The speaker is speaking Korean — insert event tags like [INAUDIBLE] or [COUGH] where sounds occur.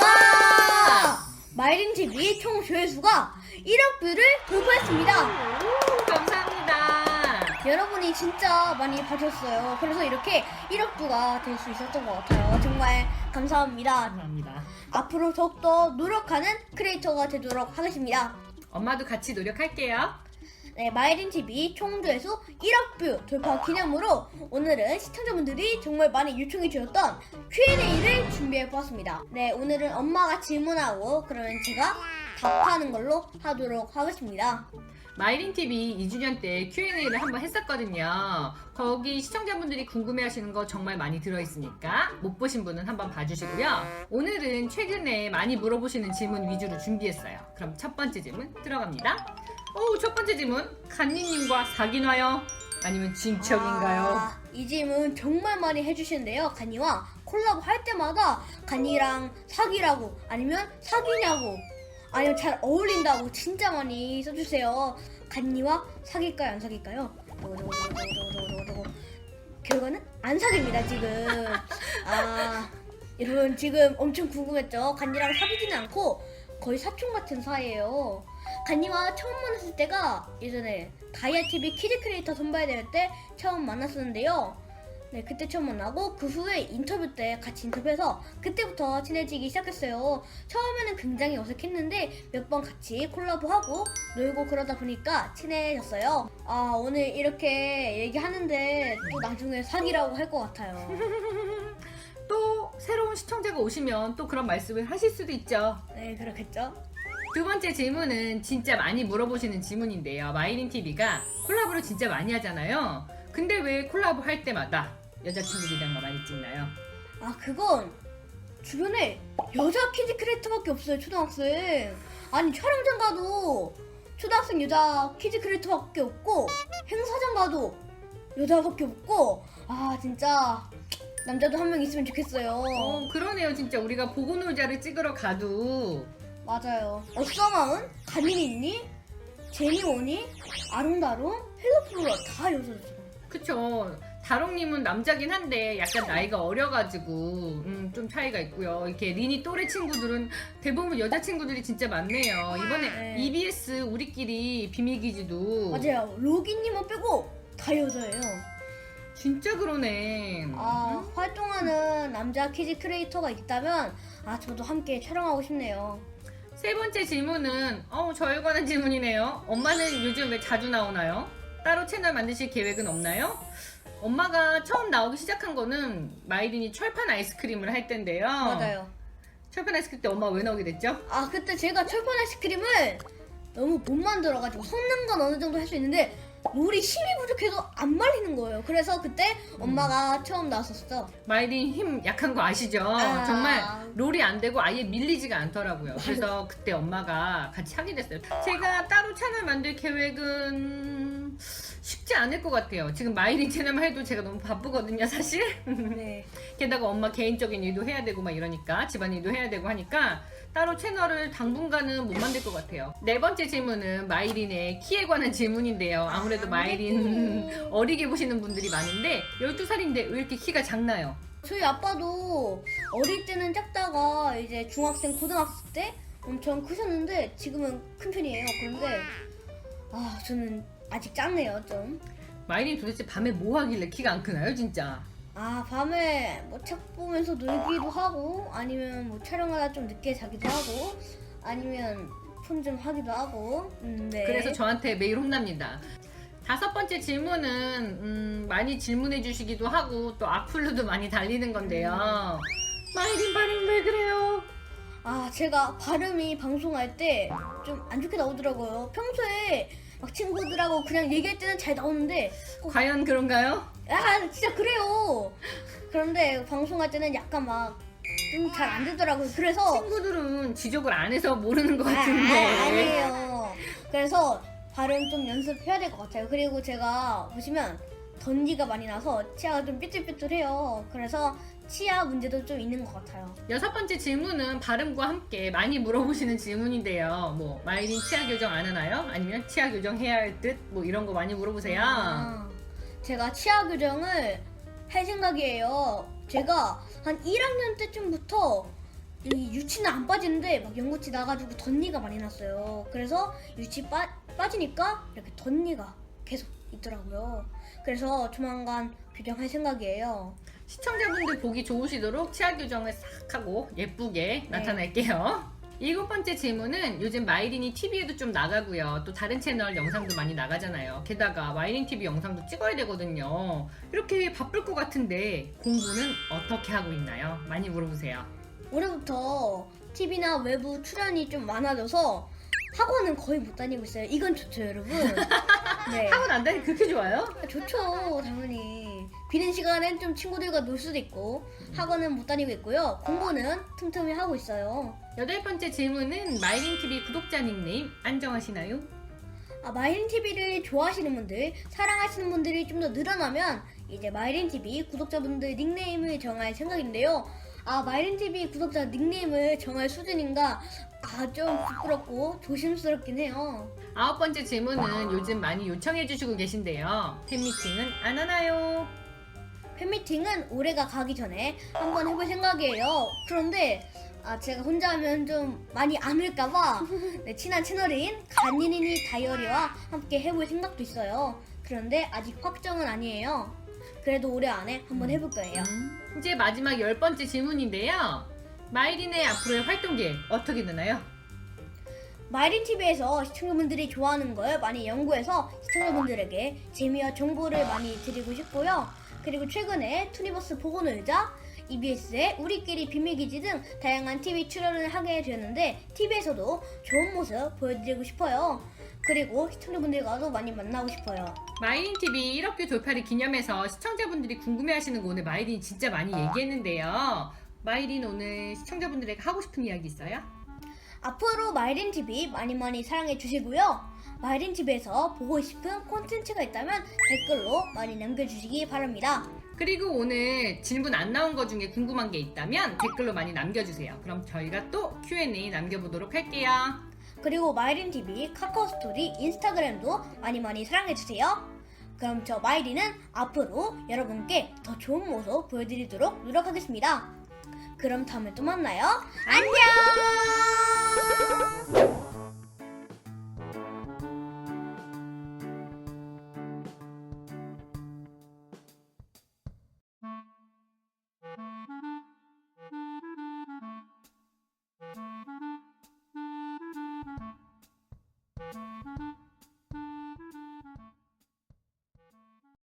와! 마이린 TV 총 조회수가 1억 뷰를 돌파했습니다. 오, 감사합니다. 여러분이 진짜 많이 봐줬어요. 그래서 이렇게 1억 뷰가 될 수 있었던 것 같아요. 정말 감사합니다. 감사합니다. 앞으로 더욱더 노력하는 크리에이터가 되도록 하겠습니다. 엄마도 같이 노력할게요. 네, 마이린 TV 총 조회수 1억 뷰 돌파 기념으로 오늘은 시청자분들이 정말 많이 요청해 주셨던 Q&A를 준비해 보았습니다. 네, 오늘은 엄마가 질문하고 그러면 제가 답하는 걸로 하도록 하겠습니다. 마이린 TV 2주년 때 Q&A를 한번 했었거든요. 거기 시청자분들이 궁금해 하시는 거 정말 많이 들어있으니까 못 보신 분은 한번 봐주시고요. 오늘은 최근에 많이 물어보시는 질문 위주로 준비했어요. 그럼 첫 번째 질문 들어갑니다. 어우 첫 번째 질문. 간니님과 사귀나요? 아니면 진척인가요? 아, 이 질문 정말 많이 해주시는데요. 간이와 콜라보 할 때마다 간이랑 사귀라고 아니면 사귀냐고 아니면 잘 어울린다고 진짜 많이 써주세요. 간이와 사귈까요? 안 사귈까요? 결과는 안 사깁니다 지금. 아 여러분 지금 엄청 궁금했죠? 간이랑 사귀지는 않고 거의 사촌 같은 사이예요. 간이와 처음 만났을 때가 예전에 다이아TV 키즈 크리에이터 선발 대회 때 처음 만났었는데요. 네, 그때 처음 만나고 그 후에 인터뷰 때 같이 인터뷰해서 그때부터 친해지기 시작했어요. 처음에는 굉장히 어색했는데 몇 번 같이 콜라보하고 놀고 그러다 보니까 친해졌어요. 아, 오늘 이렇게 얘기하는데 또 나중에 사귀라고 할 것 같아요. [LAUGHS] 또 새로운 시청자가 오시면 또 그런 말씀을 하실 수도 있죠. 네, 그렇겠죠? 두 번째 질문은 진짜 많이 물어보시는 질문인데요. 마이린 TV가 콜라보를 진짜 많이 하잖아요. 근데 왜 콜라보 할 때마다 여자친구들이랑만 많이 찍나요? 아 그건 주변에 여자 키즈 크리에이터밖에 없어요 초등학생 아니 촬영장 가도 초등학생 여자 키즈 크리에이터밖에 없고 행사장 가도 여자밖에 없고 아 진짜 남자도 한 명 있으면 좋겠어요 어, 그러네요. 진짜 우리가 보고 놀자를 찍으러 가도 맞아요 어썸마은 간이니 제니오니 아롱다롱 헬로플로라 다 여자죠 그쵸. 다롱님은 남자긴 한데 약간 나이가 어려가지고 음, 좀 차이가 있고요. 이렇게 리니 또래 친구들은 대부분 여자 친구들이 진짜 많네요. 이번에 네. EBS 우리끼리 비밀기지도 맞아요 로기님은 빼고 다 여자예요 진짜 그러네. 아, 활동하는 남자 키즈 크리에이터가 있다면 아 저도 함께 촬영하고 싶네요. 세 번째 질문은 어 저에 관한 질문이네요. 엄마는 요즘 왜 자주 나오나요? 따로 채널 만드실 계획은 없나요? 엄마가 처음 나오기 시작한 거는 마이린이 철판 아이스크림을 할 때인데요. 맞아요. 철판 아이스크림 때 엄마 왜 나오게 됐죠? 아 그때 제가 철판 아이스크림을 너무 못 만들어가지고 섞는 건 어느 정도 할 수 있는데 롤이 힘이 부족해서 안 말리는 거예요. 그래서 그때 엄마가 처음 나왔었어. 마이린 힘 약한 거 아시죠? 아. 정말 롤이 안 되고 아예 밀리지가 않더라고요. 그래서 그때 엄마가 같이 하게 됐어요. 제가 따로 채널 만들 계획은 쉽지 않을 것 같아요. 지금 마이린 채널만 해도 제가 너무 바쁘거든요, 사실. [LAUGHS] 네. 게다가 엄마 개인적인 일도 해야 되고 막 이러니까 집안 일도 해야 되고 하니까 따로 채널을 당분간은 못 만들 것 같아요. 네 번째 질문은 마이린의 키에 관한 질문인데요. 아무래도 마이린 [LAUGHS] 어리게 보시는 분들이 많은데 12살인데 왜 이렇게 키가 작나요? 저희 아빠도 어릴 때는 작다가 이제 중학생 고등학생 때 엄청 크셨는데 지금은 큰 편이에요. 그런데 아 저는 아직 작네요 좀. 마이린 도대체 밤에 뭐 하길래 키가 안 크나요, 진짜? 아 밤에 뭐 책 보면서 놀기도 하고 아니면 뭐 촬영하다 좀 늦게 자기도 하고 아니면 폰 좀 하기도 하고 음, 네. 그래서 저한테 매일 혼납니다. 다섯 번째 질문은 음, 많이 질문해 주시기도 하고 또 악플로도 많이 달리는 건데요. 마이린 발음 왜 그래요? 아 제가 발음이 방송할 때 좀 안 좋게 나오더라고요 평소에 막 친구들하고 그냥 얘기할 때는 잘 나오는데 과연 그런가요? 아 진짜 그래요 그런데 방송할 때는 약간 막 좀 잘 안 되더라고요 그래서 친구들은 지적을 안 해서 모르는 것 아, 같은데. 아, 아니에요. 그래서 발음 좀 연습해야 될 것 같아요. 그리고 제가 보시면 던지가 많이 나서 치아가 좀 삐뚤삐뚤해요. 그래서 치아 문제도 좀 있는 것 같아요. 여섯 번째 질문은 발음과 함께 많이 물어보시는 질문인데요. 뭐 마이린 치아 교정 안 하나요? 아니면 치아 교정 해야 할 듯? 뭐 이런 거 많이 물어보세요. 아, 제가 치아 교정을 할 생각이에요. 제가 한 1학년 때쯤부터 이 유치는 안 빠지는데 막 연구치 나가지고 덧니가 많이 났어요. 그래서 유치 빠, 빠지니까 이렇게 덧니가 계속 있더라고요. 그래서 조만간 교정할 생각이에요. 시청자분들 보기 좋으시도록 치아 교정을 싹 하고 예쁘게 나타낼게요. 일곱 번째 질문은 요즘 마이린이 TV에도 좀 나가고요. 또 다른 채널 영상도 많이 나가잖아요. 게다가 마이린 TV 영상도 찍어야 되거든요. 이렇게 바쁠 것 같은데 공부는 어떻게 하고 있나요? 많이 물어보세요. 올해부터 TV나 외부 출연이 좀 많아져서 학원은 거의 못 다니고 있어요. 이건 좋죠, 여러분. [LAUGHS] 네. 학원 안 다니 그렇게 좋아요? 좋죠, 당연히. 비는 시간엔 좀 친구들과 놀 수도 있고, 학원은 못 다니고 있고요. 공부는 틈틈이 하고 있어요. 여덟 번째 질문은 마이린 TV 구독자 닉네임 안정하시나요? 아, 마이린 TV를 좋아하시는 분들, 사랑하시는 분들이 좀 더 늘어나면 이제 마이린 TV 구독자분들 닉네임을 정할 생각인데요. 아, 마이린 TV 구독자 닉네임을 정할 수준인가? 아, 좀 부끄럽고 조심스럽긴 해요. 아홉 번째 질문은 요즘 많이 요청해 주시고 계신데요. 팬미팅은 안 하나요? 팬미팅은 올해가 가기 전에 한번 해볼 생각이에요. 그런데 아, 제가 혼자 하면 좀 많이 안 올까봐 [LAUGHS] 네, 친한 채널인 간이니니 다이어리와 함께 해볼 생각도 있어요. 그런데 아직 확정은 아니에요. 그래도 올해 안에 한번 해볼 거예요. 이제 마지막 열 번째 질문인데요. 마이린의 앞으로의 활동 계획 어떻게 되나요? 마이린 TV에서 시청자분들이 좋아하는 걸 많이 연구해서 시청자분들에게 재미와 정보를 많이 드리고 싶고요. 그리고 최근에 투니버스 보고놀자, EBS의 우리끼리 비밀기지 등 다양한 TV 출연을 하게 되었는데 TV에서도 좋은 모습 보여드리고 싶어요. 그리고 시청자분들과도 많이 만나고 싶어요. 마이린 TV 1학기 돌파를 기념해서 시청자분들이 궁금해하시는 거 오늘 마이린이 진짜 많이 얘기했는데요. 마이린 오늘 시청자분들에게 하고 싶은 이야기 있어요? 앞으로 마이린 TV 많이 많이 사랑해 주시고요. 마이린 TV에서 보고 싶은 콘텐츠가 있다면 댓글로 많이 남겨주시기 바랍니다. 그리고 오늘 질문 안 나온 거 중에 궁금한 게 있다면 댓글로 많이 남겨주세요. 그럼 저희가 또 Q&A 남겨보도록 할게요. 그리고 마이린 TV, 카카오 스토리, 인스타그램도 많이 많이 사랑해 주세요. 그럼 저 마이린은 앞으로 여러분께 더 좋은 모습 보여드리도록 노력하겠습니다. 그럼 다음에 또 만나요. 안녕!